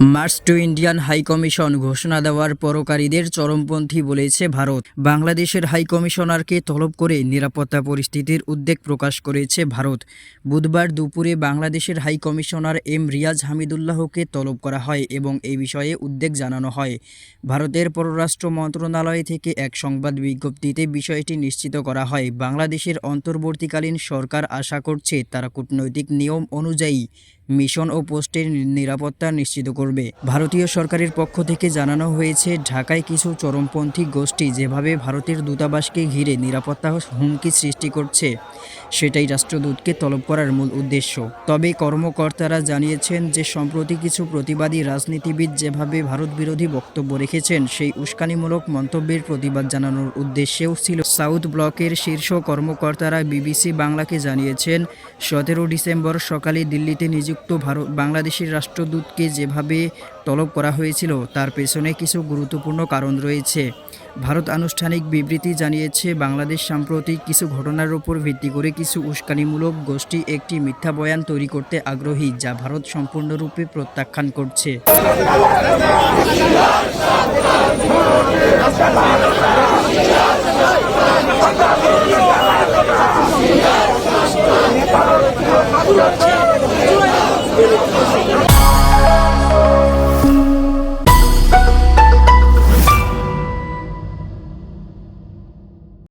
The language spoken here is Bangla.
March to Indian high commission ঘোষণা দেওয়ার পরকারীদের চরমপন্থী বলেছে ভারত। বাংলাদেশের হাই কমিশনারকে তলব করে নিরাপত্তা পরিস্থিতির উদ্বেগ প্রকাশ করেছে ভারত। বুধবার দুপুরে বাংলাদেশের হাই কমিশনার এম রিয়াজ হামিদুল্লাহকে তলব করা হয় এবং এই বিষয়ে উদ্বেগ জানানো হয়। ভারতের পররাষ্ট্র মন্ত্রণালয় থেকে এক সংবাদ বিজ্ঞপ্তিতে বিষয়টি নিশ্চিত করা হয়, বাংলাদেশের অন্তর্বর্তীকালীন সরকার আশা করছে তারা কূটনৈতিক নিয়ম অনুযায়ী মিশন ও পোস্টের নিরাপত্তা নিশ্চিত করবে। ভারতীয় সরকারের পক্ষ থেকে জানানো হয়েছে, ঢাকায় কিছু চরমপন্থী গোষ্ঠী যেভাবে ভারতের দূতাবাসকে ঘিরে নিরাপত্তা হুমকি সৃষ্টি করছে, সেটাই রাষ্ট্রদূতকে তলব করার মূল উদ্দেশ্য। তবে কর্মকর্তারা জানিয়েছেন যে, সম্প্রতি কিছু প্রতিবাদী রাজনীতিবিদ যেভাবে ভারত বিরোধী বক্তব্য রেখেছেন, সেই উস্কানিমূলক মন্তব্যের প্রতিবাদ জানানোর উদ্দেশ্যেও ছিল। সাউথ ব্লকের শীর্ষ কর্মকর্তারা বিবিসি বাংলাকে জানিয়েছেন, সতেরো ডিসেম্বর সকালে দিল্লিতে নিযুক্ত ভারত। বাংলাদেশের রাষ্ট্রদূতকে যেভাবে তলব করা হয়েছিল, তার পেছনে কিছু গুরুত্বপূর্ণ কারণ রয়েছে। ভারত আনুষ্ঠানিক বিবৃতি জানিয়েছে, বাংলাদেশ সাম্প্রতিক কিছু ঘটনার উপর ভিত্তি করে কিছু উস্কানিমূলক গোষ্ঠী একটি মিথ্যা বয়ান তৈরি করতে আগ্রহী, যা ভারত সম্পূর্ণরূপে প্রত্যাখ্যান করছে।